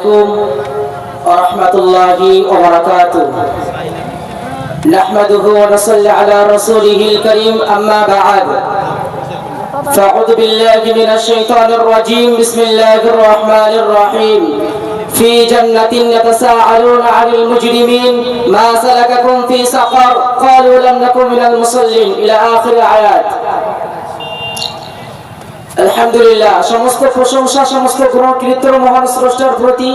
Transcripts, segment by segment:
عليكم ورحمة الله وبركاته. نحمده ونصلي على رسوله الكريم أما بعد. فأعوذ بالله من الشيطان الرجيم. بسم الله الرحمن الرحيم. في جنة يتساءلون عن المجرمين ما سلككم في سقر؟ قالوا لم نكن من المصلين. إلى آخر الآيات. আলহামদুলিল্লাহ, সমস্ত প্রশংসা, সমস্ত গ্রহণ কৃত্য মহান স্রষ্টার প্রতি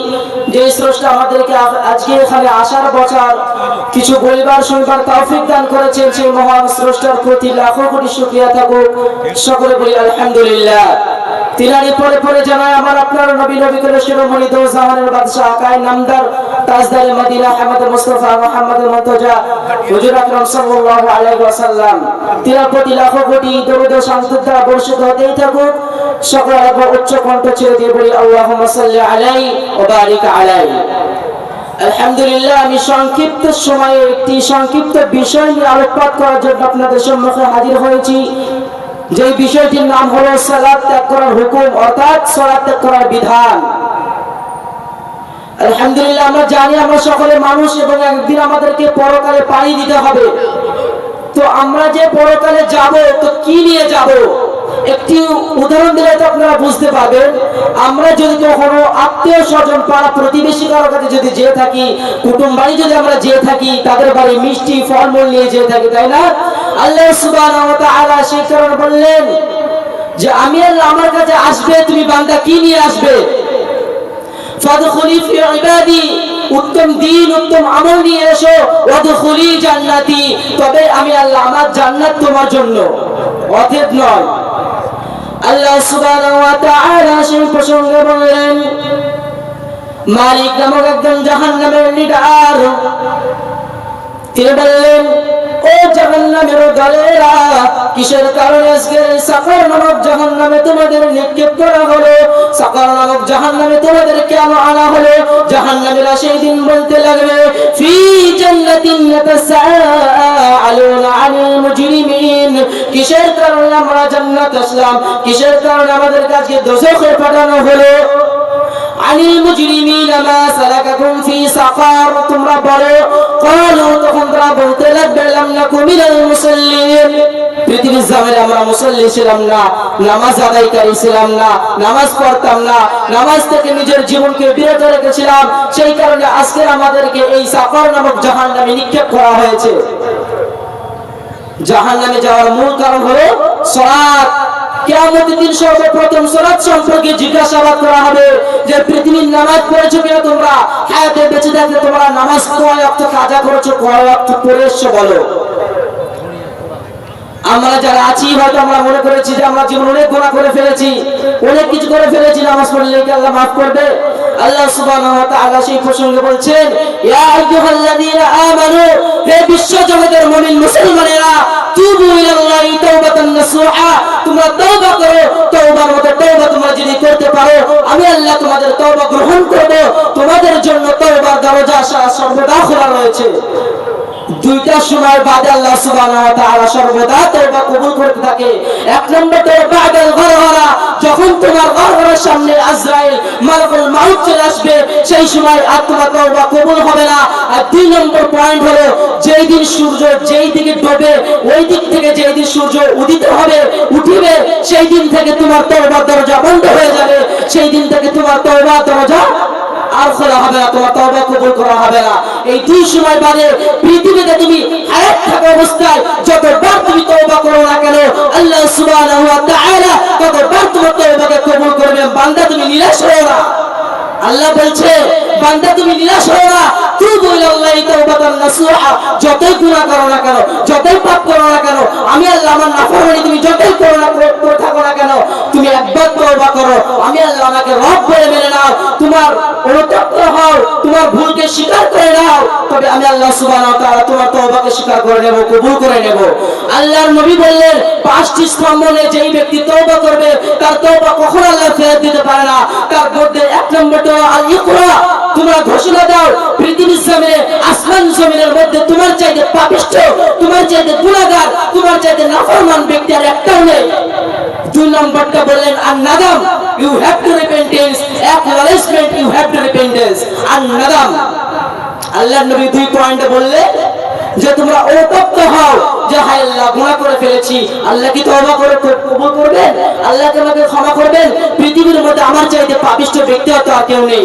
যে স্রষ্টা আমাদেরকে আজকে এখানে আসার বছর কিছু বলিবার, শুনবার তৌফিক দান করেছেন, সেই মহান স্রষ্টার প্রতি লাখো কোটি শুকরিয়া থাকুক। সকলে বলি আলহামদুলিল্লাহ। তিনারি পরে পরে জানায়, আমার আপনার নবী নবী করে শিরোমণি দো জাহানের বাদশাহ আকায় নামদার তাজদারে মদিনা আহমদ মুস্তফা মুহাম্মদ মুর্তজা হুজুর আকরাম সাল্লাল্লাহু আলাইহি ওয়াসাল্লাম তিনার লাখো কোটি দরুদ ও শান্তি দ্বারা বর্ষিত হতেই থাকুক। সকল উচ্চ কণ্ঠ ছেড়ে দিয়ে বলি, আল্লাহুম্মা সাল্লি আলাইহি ওয়া বারিক আলাইহি আলহামদুলিল্লাহ, আমি সংক্ষিপ্ত সময়ে একটি সংক্ষিপ্ত বিষয় নিয়ে আলোকপাত করার জন্য আপনাদের সম্মুখে হাজির হয়েছি। যে বিষয়টির নাম হলো সালাত ত্যাগ করার হুকুম, অর্থাৎ সালাত ত্যাগ করার বিধান। আলহামদুলিল্লাহ, আমরা জানি আমরা সকলে মানুষ এবং একদিন আমাদেরকে পরকালে পাড়ি দিতে হবে। তো আমরা যে পরকালে যাব, তো কি নিয়ে যাব? একটি উদাহরণ দিলে তো আপনারা বুঝতে পারবেন, আমরা যদি কখনো আত্মীয় স্বজন পাড়া প্রতিবেশী কারোর কাছে যদি যেয়ে থাকি, কুটুম বাড়ি যদি আমরা যেয়ে থাকি, তাদের বাড়ি মিষ্টি ফলমূল নিয়ে যেয়ে থাকি, তাই না? আল্লাহ তাআলা সেই কারণে বললেন যে, আমি আল্লাহ আমার কাছে আসবে, তুমি বান্দা কি নিয়ে আসবে? ফাদখুলি ফি ইবাদি উত্তম দিন, উত্তম আমল নিয়ে এসো। ওয়াদখুলি জান্নাতি। তবে আমি আল্লাহ আমার জান্নাত তোমার জন্য। অতএব নয়। আল্লাহ সুবহানাহু ওয়া তাআলা সেই প্রসঙ্গে বললেন, মালিক নামক একজন জাহান্নামের লিডার তিনি বললেন ও জাহান্নামের দলেরা, কিসের কারণে আজকে এই নামক জাহান্নামে তোমাদের নিক্ষেপ করা হলো? সাফার নামক জাহান্নামে তোমাদের কেন আনা হলো? জাহান্নামেরা সেই দিন বলতে লাগবে, ফি জান্নাতিন ইয়াতাসাআলুনা আনিল মুজরিমিন। কিসের কারণে আমরা জান্নাত আসলাম? কিসের কারণে আমাদের কাছে দোজখে পাঠানো হলো? নামাজ আদায়কারী না, নামাজ পড়তাম না, নামাজ থেকে নিজের জীবনকে বিরত রেখেছিলাম। সেই কারণে আজকে আমাদেরকে এই সাফার নামক জাহান্নামে নিক্ষেপ করা হয়েছে। জাহান্নামে যাওয়ার মূল কারণ হলো সালাত কিয়ামতের দিন সর্বপ্রথম সালাত সম্পর্কে জিজ্ঞাসাবাদ করা হবে যে পৃথিবীর নামাজ পড়েছো কিনা তোমরা? হায়াতে বেঁচে থাকলে তোমরা নামাজ কয় অর্থ কাজা করেছ, কয় অর্থ পড়ে এসছো বলো? আমরা যারা আছি, হয়তো আমরা মনে করেছি যে আমরা জীবন অনেক গোনা করে ফেলেছি, অনেক কিছু করে ফেলেছি, নামাজ পড়লে কি আল্লাহ মাফ করবে? আল্লাহ সুবহানাহু ওয়া তাআলা সেই প্রসঙ্গে বলছেন, ইয়া আইয়ুহাল্লাযীনা আমানু, হে বিশ্ব জগতের মুমিন মুসলমানেরা, তুবু ইলাল্লাহি তাওবাতান নাসুহা তোমরা তওবা করো, তওবার মতো তওবা তোমরা যদি করতে পারো, আমি আল্লাহ তোমাদের তওবা গ্রহণ করব। তোমাদের জন্য তওবার দরজা সর্বদা খোলা রয়েছে। দুইটা সময় বাদে আল্লাহ সুবহানাহু ওয়া তাআলা সর্বদা তওবা কবুল করতে থাকে। এক নম্বর তওবা গরগরা যখন তোমার গরগরের সামনে আজরাইল মালাকুল মাউত চলে আসবে, সেই সময় আর তোমার তওবা কবুল হবে না। আর দুই নম্বর পয়েন্ট হলো, যেই দিন সূর্য যেই দিকে ডোবে, ওই দিক থেকে যেই দিন সূর্য উদিত হবে, উঠিবে, সেই দিন থেকে তোমার তওবার দরজা বন্ধ হয়ে যাবে। সেই দিন থেকে তোমার তওবার দরজা আর খোলা হবে না, তোমার তওবা কবুল করা হবে না। এই দুই সময় বাদে পৃথিবীতে তুমি হায়াত থাকা অবস্থায় যতবার তুমি তওবা করো না কেন, আল্লাহ সুবহানাহু ওয়া তাআলা তওবাকে কবুল করবে বান্দা তুমি নিরাশ হয়ে না। আল্লাহ বলছে, বান্দা তুমি নিরাশ হও না। তুবু ইলাল্লাহি তাওবাতান নাসুহা। যতই গুনাহ করো না কেন, যতই পাপ করো না কেন, আমি আল্লাহ আমার নাফরমানি তুমি যতই করো না করে থাকো না কেন, তুমি একবার তওবা করো। আমি আল্লাহ আমাকে রব বলে মেনে নাও। তোমার অনুতপ্ত হও, তোমার ভুলকে স্বীকার করে নাও। তবে আমি আল্লাহ সুবহানাহু ওয়া তাআলা তোমার তওবাকে স্বীকার করে নেব, কবুল করে নেব। আল্লাহর নবী বললেন, পাঁচটি স্তম্ভ যেই ব্যক্তি তওবা করবে, তার তওবা কখনো আল্লাহ ফেরত দিতে পারে না। তার এক নম্বরটা আল ইকরা। তোমরা ঘোষণা দাও, পৃথিবীর জমিনে, আসমান জমিনের মধ্যে তোমার চাইতে পাপিষ্ঠ তোমার চাইতে গুনাহগার তোমার চাইতে নাফরমান ব্যক্তি আর একটাও নেই। দুই নম্বরটা বললেন আর Naadam you have to repentance acknowledgement you have to repentance আর নাদাম। আল্লাহ নবী দুই পয়েন্টে বললে যে তোমরা অনুতপ্ত হও, যে হায় আল্লাহ, গুনাহ করে ফেলেছি। আল্লাহ কি তওবা করে কবুল করবেন? আল্লাহ কি আমাকে ক্ষমা করবেন? পৃথিবীর মধ্যে আমার চাইতে পাপিষ্ট ব্যক্তি হয়তো আর কেউ নেই।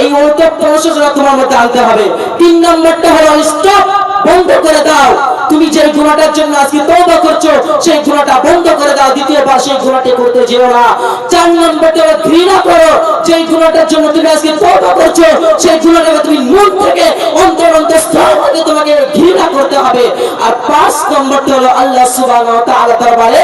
এই অনুতপ্ত অনুশোচনা তোমার মধ্যে আনতে হবে। তিন নম্বরটা হলো স্টপ বন্ধ করে দাও। তুমি যে গুণাটার জন্য আজকে তওবা করছ, সেই গুণাটা বন্ধ করে দাও, দ্বিতীয়বার সেই গুণাটি করতে যেও না। চার নম্বরটা ঘৃণা করো যে গুণাটার জন্য তুমি আজকে তওবা করছ, সেই গুণাটাকে তুমি মন থেকে অন্তর অন্তঃস্থল থেকে তোমাকে ঘৃণা করতে হবে। আর পাঁচ নম্বরটা হলো আল্লাহ সুবহানাহু ওয়া তাআলা দরবারে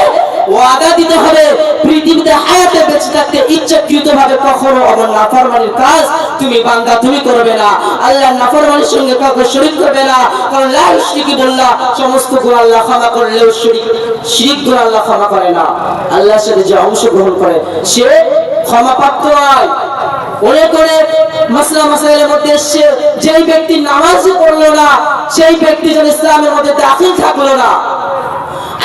ওয়াদা দিতে হবে, পৃথিবীতে হায়াতে বেঁচে থাকতে ইচ্ছাকৃত ভাবে কখনো আমার নাফরমানির কাজ তুমি বান্দা, তুমি করবে না। আল্লাহ নাফরমানির সঙ্গে কাউকে শরীক করবে না। কারণ লা ইশরিকি বললা সমস্ত গুণ আল্লাহ ক্ষমা করলেও শরীক শিরিক গুণ আল্লাহ ক্ষমা করে না। আল্লাহর সাথে যে অংশগ্রহণ করে, সে ক্ষমাপ্রাপ্ত নয় অনেক অনেক মাসলা মাসাইলের মধ্যে এসছে, যেই ব্যক্তি নামাজই পড়ল না, সেই ব্যক্তি যেন ইসলামের মধ্যে দাখিল থাকল না।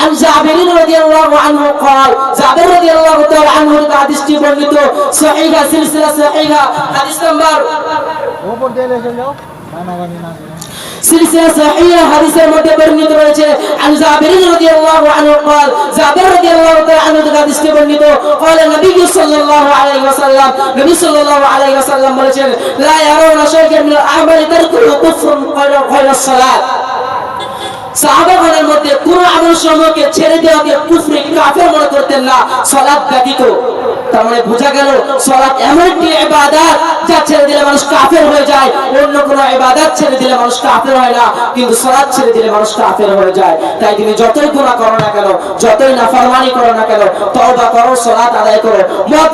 عن جابر رضي الله عنه قال جابر رضي الله تعالى عنه حديث বর্ণিত, সহিহ সিলসিলা সহিহ, হাদিস নাম্বার উপর দিয়ে লিখে যাও না না না সিলসিলা সহিহ হাদিসের মধ্যে বর্ণিত রয়েছে, আন জাবির রাদিয়াল্লাহু আনহু قال জাবির রাদিয়াল্লাহু তাআলা আনহু হাদিসটি বর্ণিত قال নবী সাল্লাল্লাহু আলাইহি ওয়াসাল্লাম, নবী সাল্লাল্লাহু আলাইহি ওয়াসাল্লাম বলেছেন, লা ইয়ারাউনা শাইআন মিনাল আমালি তারকুল কুফরুন ক্বালা সালাত। সাহাবাগণের মধ্যে কোন আমল সমূহকে ছেড়ে দেওয়াকে কুফরি, কাফের মনে করতেন না। সালাত ব্যতীত। মানে তুমি যতই করো না কেন, যতই নাফরমানি করো আদায় করো। মদ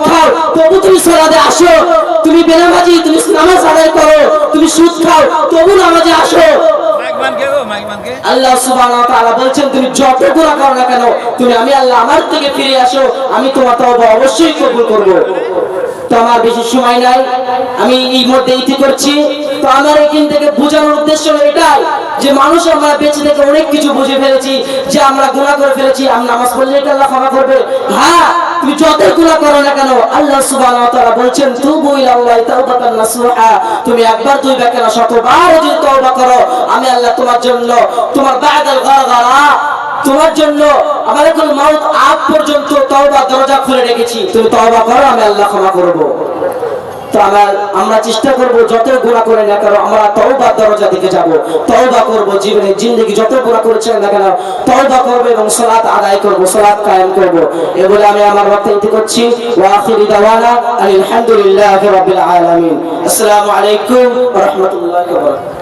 তবু তুমি সালাতে আসো। তুমি বেনামাজি, তুমি নামাজ আদায় করো। তুমি সুদ খাও, তবু নামাজে আসো। আল্লাহ বলছেন, তুমি যত করো না কেন, তুমি আমি আল্লাহ আমার থেকে ফিরে আসো, আমি তোমার অবশ্যই কবুল তো আমার বেশি সময় নাই, আমি এই মধ্যে ইতি করছি। তো আমার এখান থেকে বোঝানোর উদ্দেশ্য হলো এটাই, যে মানুষ আমরা বেঁচে থেকে অনেক কিছু বুঝে ফেলেছি, যে আমরা গুনাহ করে ফেলেছি আমি নামাজ পড়লে কি আল্লাহ ক্ষমা করবে। হ্যাঁ তুমি যতই গুনাহ করো না কেন, আল্লাহ সুবহানাহু বলছেন, তুবু ইলাল্লাহি তাওবাতান নাসুহা তুমি একবার দুইবার কেন শতবার যদি তওবা করো, আমি আল্লাহ তোমার জন্য, তোমার বাদাল গারগারা তোমার জন্য আমার এখন মাউত আগ পর্যন্ত তওবা দরজা খুলে রেখেছি। তুমি তওবা করো, আমি আল্লাহ ক্ষমা করব। তো আমার আমরা চেষ্টা করব যত গুণা করে না কেন, আমরা তওবা দরজা দিকে যাব। তওবা করব জীবনে, জিন্দগি যত গুণা করেছেন না কেন, তওবা করব এবং সালাত আদায় করব, সালাত কায়েম করব। এ আমি আমার বক্তব্য করছি। ওয়া আখিরি দাওয়ানা আলহামদুলিল্লাহি রাব্বিল আলামিন। আসসালামু আলাইকুম ওয়া রাহমাতুল্লাহি ওয়া বারাকাতুহু।